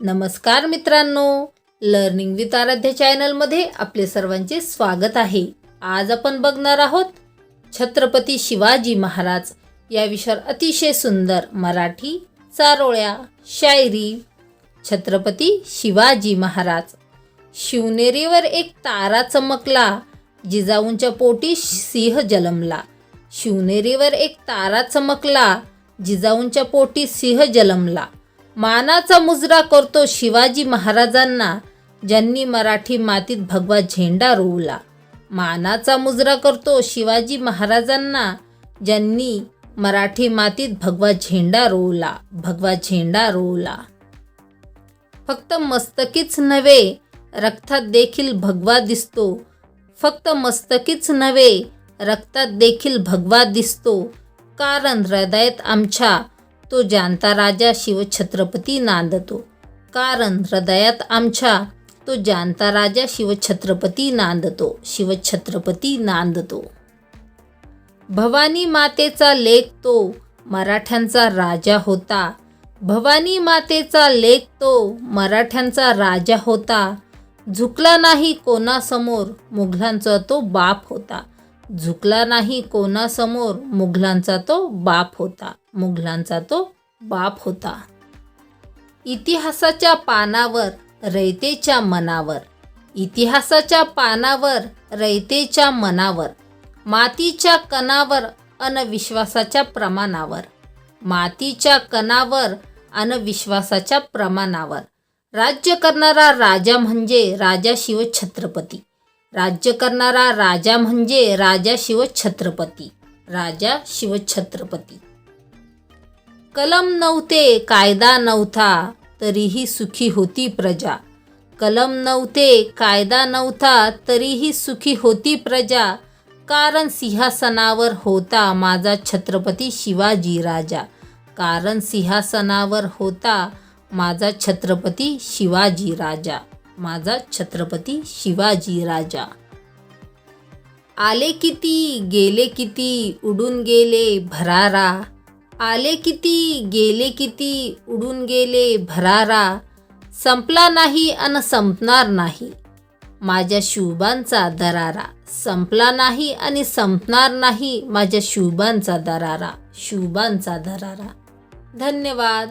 नमस्कार मित्रांनो learning with आराध्य चॅनलमध्ये आपले सर्वांचे स्वागत आहे. आज आपण बघणार आहोत छत्रपती शिवाजी महाराज या विषयावर अतिशय सुंदर मराठी चारोळ्या शायरी छत्रपती शिवाजी महाराज. शिवनेरीवर एक तारा चमकला जिजाऊंच्या पोटी सिंह जलमला शिवनेरीवर एक तारा चमकला जिजाऊंच्या पोटी सिंह जलमला मानाचा मुजरा करतो शिवाजी महाराजांना ज्यांनी मराठी मातीत भगवा झेंडा रोवला. मानाचा मुजरा करतो शिवाजी महाराजांना ज्यांनी मराठी मातीत भगवा झेंडा रोवला भगवा झेंडा रोवला. फक्त मस्तकीच नव्हे रक्तात देखील भगवा दिसतो. फक्त मस्तकीच नव्हे रक्तात देखील भगवा दिसतो. कारण हृदयात आमच्या तो जाणता राजा शिवछत्रपती नांदतो. कारण हृदयात आमच्या तो जाणता राजा शिवछत्रपती नांदतो. शिवछत्रपती नांदतो. भवानी मातेचा लेख तो मराठ्यांचा राजा होता. भवानी मातेचा लेख तो मराठ्यांचा राजा होता. झुकला नाही कोणासमोर मुघलांचा तो बाप होता. झुकला नाही कोणासमोर मुघलांचा तो बाप होता. मुघलांचा तो बाप होता. इतिहासाच्या पानावर रयतेच्या मनावर. इतिहासाच्या पानावर रयतेच्या मनावर. मातीच्या कणावर अनविश्वासाच्या प्रमाणावर. मातीच्या कणावर अनविश्वासाच्या प्रमाणावर. राज्य करणारा राजा म्हणजे राजा शिवछत्रपती. राज्य करणारा राजा म्हणजे राजा शिवछत्रपती. राजा शिवछत्रपती. कलम नव्हते कायदा नव्हता तरीही सुखी होती प्रजा. कलम नव्हते कायदा नव्हता तरीही सुखी होती प्रजा. कारण सिंहासनावर होता माझा छत्रपती शिवाजी राजा. कारण सिंहासनावर होता माझा छत्रपती शिवाजी राजा. माझा छत्रपती शिवाजी राजा. आले किती गेले किती उडून गेले भरारा. आले किती गेले किती उडून गेले भरारा. संपला नाही अन संपणार नाही. माझ्या शुभांचा दरारा. संपला नाही आणि संपणार नाही माझ्या शुभांचा दरारा. शुभांचा दरारा. धन्यवाद.